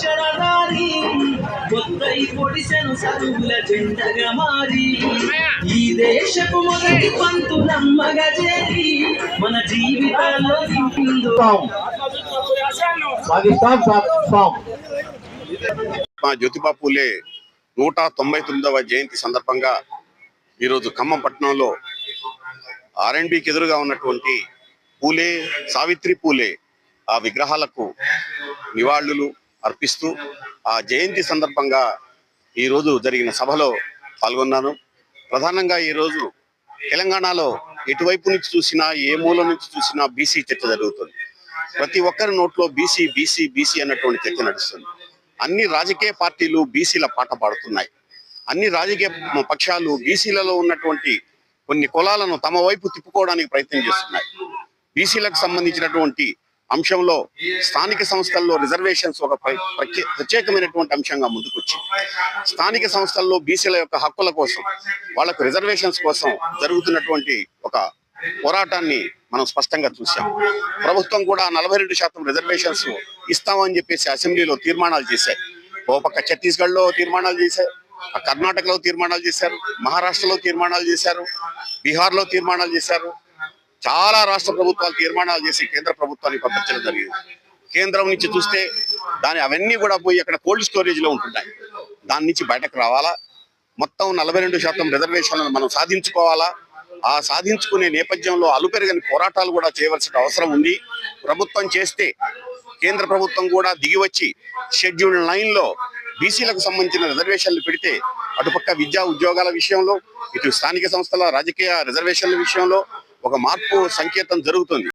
అక్షరధారి కొత్తై పొడిసెను చదువుల జెండగా మారి. ఈ దేశపు మొదటి పంతులమ్మగా చేరి మన జీవితాల్లో పాకిస్తాన్ మా జ్యోతిబా పూలే నూట తొంభై తొమ్మిదవ జయంతి సందర్భంగా ఈరోజు ఖమ్మం పట్టణంలో ఆర్ఎండ్బికి ఎదురుగా ఉన్నటువంటి పూలే సావిత్రి పూలే ఆ విగ్రహాలకు నివాళులు అర్పిస్తూ ఆ జయంతి సందర్భంగా ఈరోజు జరిగిన సభలో పాల్గొన్నాను. ప్రధానంగా ఈరోజు తెలంగాణలో ఎటువైపు నుంచి చూసినా ఏ మూల నుంచి చూసినా బీసీ చర్చ జరుగుతుంది. ప్రతి ఒక్కరి నోట్లో బీసీ బీసీ బీసీ అన్నటువంటి చర్చ నడుస్తుంది. అన్ని రాజకీయ పార్టీలు బీసీల పాట పాడుతున్నాయి. అన్ని రాజకీయ పక్షాలు బీసీలలో ఉన్నటువంటి కొన్ని కులాలను తమ వైపు తిప్పుకోవడానికి ప్రయత్నం చేస్తున్నాయి. బీసీలకు సంబంధించినటువంటి అంశంలో స్థానిక సంస్థల్లో రిజర్వేషన్స్ ఒక ప్రత్యే- ప్రత్యేకమైనటువంటి అంశంగా ముందుకొచ్చి స్థానిక సంస్థల్లో బీసీల యొక్క హక్కుల కోసం వాళ్ళకు రిజర్వేషన్స్ కోసం జరుగుతున్నటువంటి ఒక పోరాటాన్ని మనం స్పష్టంగా చూసాం ప్రభుత్వం కూడా నలభై రెండు శాతం రిజర్వేషన్స్ ఇస్తామని చెప్పేసి అసెంబ్లీలో తీర్మానాలు చేశాయి. ఓ పక్క ఛత్తీస్గఢ్లో తీర్మానాలు చేశారు కర్ణాటకలో తీర్మానాలు చేశారు మహారాష్ట్రలో తీర్మానాలు చేశారు బీహార్లో తీర్మానాలు చేశారు చాలా రాష్ట్ర ప్రభుత్వాలు తీర్మానాలు చేసి కేంద్ర ప్రభుత్వానికి పంపించడం జరిగింది. కేంద్రం నుంచి చూస్తే దాని అవన్నీ కూడా పోయి అక్కడ కోల్డ్ స్టోరేజ్లో ఉంటున్నాయి దాని నుంచి బయటకు రావాలా? మొత్తం నలభై రెండు శాతం రిజర్వేషన్లను మనం సాధించుకోవాలా? ఆ సాధించుకునే నేపథ్యంలో అలుపెరగని పోరాటాలు కూడా చేయవలసిన అవసరం ఉంది. ప్రభుత్వం చేస్తే కేంద్ర ప్రభుత్వం కూడా దిగి వచ్చి షెడ్యూల్ నైన్లో బీసీలకు సంబంధించిన రిజర్వేషన్లు పెడితే అటుపక్క విద్యా ఉద్యోగాల విషయంలో ఇటు స్థానిక సంస్థల రాజకీయ రిజర్వేషన్ల విషయంలో ఒక మార్పు సంకేతం జరుగుతుంది.